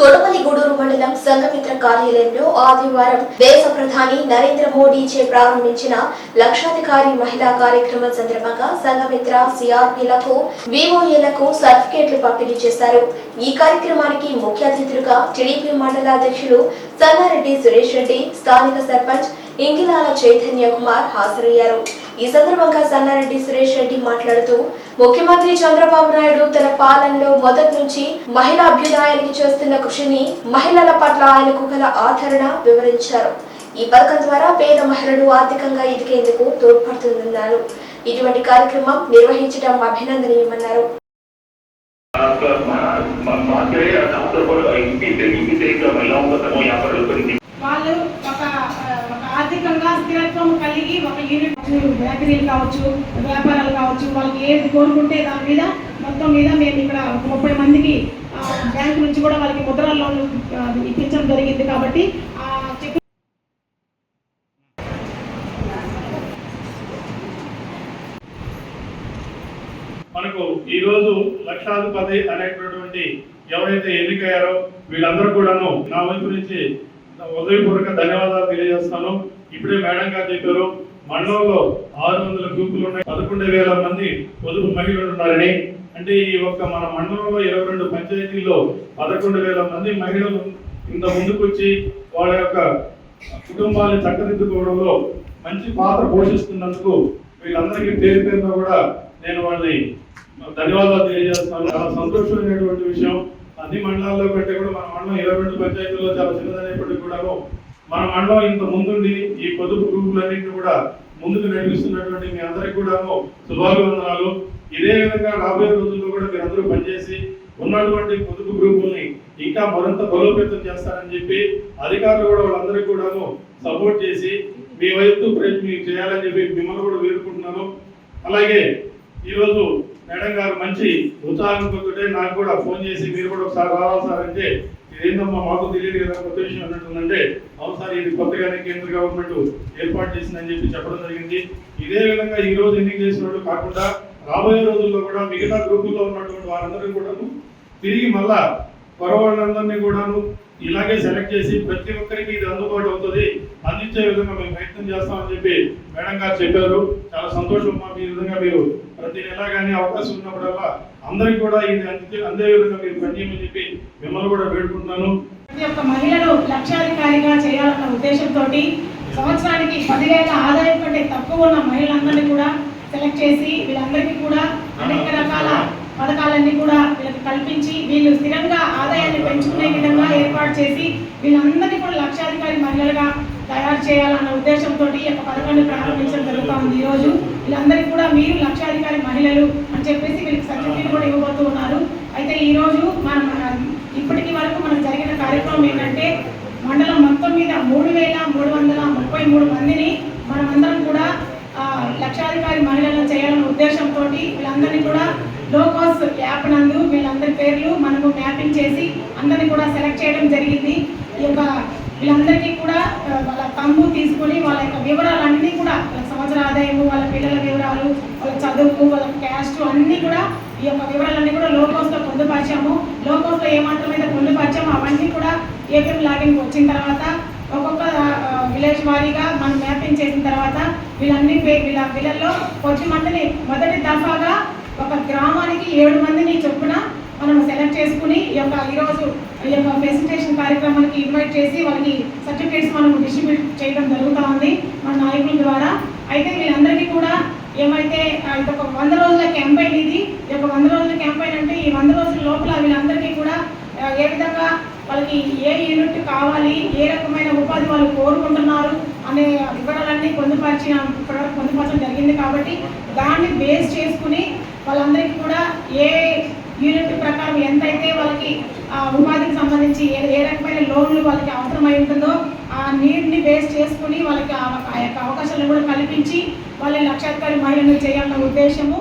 తొడపల్లిగూడూరు మండలం సంఘమిత్ర కార్యాలయంలో ఆదివారం దేశ ప్రధాని నరేంద్ర మోడీ చే ప్రారంభించిన లక్షాధికారి మహిళా కార్యక్రమం సందర్భంగా సంఘమిత్ర సిఆర్పీలకు విఓఏలకు సర్టిఫికేట్లు పంపిణీ చేశారు. ఈ కార్యక్రమానికి ముఖ్య అతిథులుగా టీడీపీ మండలాధ్యక్షులు సన్నారెడ్డి సురేష్ రెడ్డి స్థానిక సర్పంచ్ ఇంగిలాల చైతన్య కుమార్ హాజరయ్యారు. ఈ సందర్భంగా సన్నారెడ్డి సురేష్ రెడ్డి మాట్లాడుతూ ముఖ్యమంత్రి చంద్రబాబు నాయుడు తన పాలనలో మొదటి నుంచి మహిళా అభ్యుదాయానికి చేస్తున్న కృషిని మహిళల పట్ల ఆయనకు గల ఆదరణ వివరించారు ఈ పథకం ద్వారా పేద మహిళలు ఆర్థికంగా ఎదిగేందుకు తోడ్పడుతుందన్నారు ఇటువంటి కార్యక్రమం నిర్వహించడం అభినందనీయమన్నారు వాళ్ళు ఒక ఆర్థికంగా స్థిరత్వం కలిగి ఒక యూనిట్ బేకరీలు కావచ్చు వ్యాపారాలు కావచ్చు వాళ్ళకి ఏది కోరుకుంటే దాని మీద మొత్తం మీద మేము ఇక్కడ ముప్పై మందికి బ్యాంక్ నుంచి కూడా వాళ్ళకి ముద్ర లోన్లు ఇప్పించడం జరిగింది కాబట్టి మనకు ఈరోజు లక్షాధిపతి అనేటటువంటి ఎవరైతే ఎన్నికయ్యారో వీళ్ళందరూ కూడాను నా వైపు నుంచి హృదయపూర్వక ధన్యవాదాలు తెలియజేస్తాను. ఇప్పుడే మేడం గారు చెప్పారు మండలంలో ఆరు వందల గ్రూపులు ఉన్నాయి పదకొండు వేల మంది పొదుపు మహిళలు ఉన్నారని. అంటే ఈ ఒక్క మన మండలంలో ఇరవై రెండు పంచాయతీల్లో పదకొండు వేల మంది మహిళలు ఇంత ముందుకొచ్చి వాళ్ళ యొక్క కుటుంబాన్ని చక్కదిద్దుకోవడంలో మంచి పాత్ర పోషిస్తున్నందుకు వీళ్ళందరికీ పేరు పేరుతో కూడా నేను వాళ్ళని ధన్యవాదాలు తెలియజేస్తున్నాను చాలా సంతోషమైనటువంటి విషయం. అన్ని మండలాల్లో కంటే కూడా మన మండలం ఇరవై రెండు పంచాయతీల్లో చాలా చిన్నదనేప్పటికీ కూడా మన మండలం ఇంత ముందుండి ఈ పొదుపు గ్రూపులన్నింటినీ కూడా ముందుకు నడిపిస్తున్నటువంటి మీ అందరికి కూడాను శుభాభివందనాలు. ఇదే విధంగా రాబోయే రోజుల్లో కూడా మీరందరూ పనిచేసి ఉన్నటువంటి పొదుపు గ్రూపుల్ని ఇంకా మరింత బలోపేతం చేస్తారని చెప్పి అధికారులు కూడా వాళ్ళందరికీ కూడాను సపోర్ట్ చేసి మీ వైపు ప్రయత్నం చేయాలని చెప్పి మిమ్మల్ని కూడా వేడుకుంటున్నాను. అలాగే ఈరోజు మేడం గారు మంచి ఉత్సాహంతో నాకు కూడా ఫోన్ చేసి మీరు కూడా ఒకసారి రావాలి సార్ అంటే ఇదేందమ్మా మాకు తెలియదు కదా కొత్త విషయం అన్నట్టుందంటే అవును సార్ ఇది కొత్తగానే కేంద్ర గవర్నమెంట్ ఏర్పాటు చేసిందని చెప్పి చెప్పడం జరిగింది. ఇదే విధంగా ఈ రోజు ఎన్నిక చేసినట్టు కాకుండా రాబోయే రోజుల్లో కూడా మిగతా గ్రూపుల్లో ఉన్నటువంటి వారందరూ కూడాను తిరిగి మళ్ళా పొరవాళ్ళందరినీ కూడాను ఇలాగే సెలెక్ట్ చేసి ప్రతి ఒక్కరికి ఇది అందుబాటు అవుతుంది అందించే విధంగా మేము ప్రయత్నం చేస్తామని చెప్పి మేడం గారు చెప్పారు. చాలా సంతోషం మా ఈ విధంగా మీరు ప్రతి నెల కానీ అవకాశం ఉన్నప్పుడల్లా అందరికి కూడా ఇది అందే అందే విధంగా మీరు పనిచేయమని చెప్పి మిమ్మల్ని కూడా వేడుకుంటున్నాను. ప్రతి ఒక్క మహిళను లక్షాధికారిగా చేయాలన్న ఉద్దేశంతో సంవత్సరానికి పదివేల ఆదాయం కంటే తక్కువ ఉన్న మహిళలందరినీ కూడా సెలెక్ట్ చేసి వీళ్ళందరికీ కూడా అనేక రకాల పథకాలన్నీ కూడా వీళ్ళకి కల్పించి వీళ్ళు స్థిరంగా ఆదాయాన్ని పెంచుకునే విధంగా ఏర్పాటు చేసి వీళ్ళందరినీ కూడా లక్షాధికారి మహిళలుగా తయారు చేయాలన్న ఉద్దేశంతో ఈ యొక్క పథకాన్ని ప్రారంభించడం జరుగుతూ ఉంది ఈరోజు. వీళ్ళందరికీ కూడా మీరు లక్షాధికారి మహిళలు అని చెప్పేసి వీళ్ళకి సర్టిఫికేట్ కూడా ఇవ్వబోతూ ఉన్నారు. అయితే ఈరోజు మనం ఇప్పటికి వరకు మనకు జరిగిన కార్యక్రమం ఏంటంటే మండలం మొత్తం మీద మూడు వేల మూడు వందల ముప్పై మూడు మందిని మనమందరం కూడా లక్షాధికారి మహిళలను చేయాలన్న ఉద్దేశంతో వీళ్ళందరినీ కూడా లోకోస్ యాప్ నందు వీళ్ళందరి పేర్లు మనము మ్యాపింగ్ చేసి అందరిని కూడా సెలెక్ట్ చేయడం జరిగింది. ఈ యొక్క వీళ్ళందరికీ కూడా వాళ్ళ తమ్ము తీసుకొని వాళ్ళ యొక్క వివరాలన్నీ కూడా వాళ్ళ సంవత్సర ఆదాయము వాళ్ళ పిల్లల వివరాలు వాళ్ళ చదువు వాళ్ళ క్యాస్ట్ అన్నీ కూడా ఈ యొక్క వివరాలన్నీ కూడా లోకోస్లో పొందుపరిచాము. లోకోస్లో ఏమాత్రం అయితే పొందుపరిచాము అవన్నీ కూడా ఏపీఎం లాగిన్ వచ్చిన తర్వాత ఒక్కొక్క విలేజ్ వారీగా మనం మ్యాపింగ్ చేసిన తర్వాత వీళ్ళన్ని పే- వీళ్ళ వీళ్ళల్లో కొద్ది మందిని మొదటి దఫాగా ఒక గ్రామానికి ఏడు మందిని చొప్పున మనం సెలెక్ట్ చేసుకుని ఈ యొక్క ఈరోజు ఈ యొక్క ప్రెసెంటేషన్ కార్యక్రమానికి ఇన్వైట్ చేసి వాళ్ళకి సర్టిఫికేట్స్ మనం డిస్ట్రిబ్యూట్ చేయడం జరుగుతూ ఉంది మన నాయకుల ద్వారా. అయితే వీళ్ళందరికీ కూడా ఏమైతే ఇది ఒక వంద రోజుల క్యాంపెయిన్ ఇది. ఈ యొక్క వంద రోజుల క్యాంపెయిన్ అంటే ఈ వంద రోజుల లోపల వీళ్ళందరికీ కూడా ఏ విధంగా వాళ్ళకి ఏ యూనిట్ కావాలి ఏ రకమైన ఉపాధి వాళ్ళు కోరుకుంటున్నారు అనే వివరాలన్నీ పొందుపరిచిన. ఇప్పటివరకు పొందుపరచడం జరిగింది కాబట్టి దాన్ని బేస్ చేసుకుని వాళ్ళందరికీ కూడా ఏ యూనిట్ ప్రకారం ఎంతైతే వాళ్ళకి ఉపాధికి సంబంధించి ఏ ఏ రకమైన లోన్లు వాళ్ళకి అవసరమై ఉంటుందో ఆ నీడ్ని బేస్ చేసుకుని వాళ్ళకి ఆ యొక్క అవకాశాలను కూడా కల్పించి వాళ్ళని లక్షాధికారి మహిళలు చేయాలన్న ఉద్దేశము.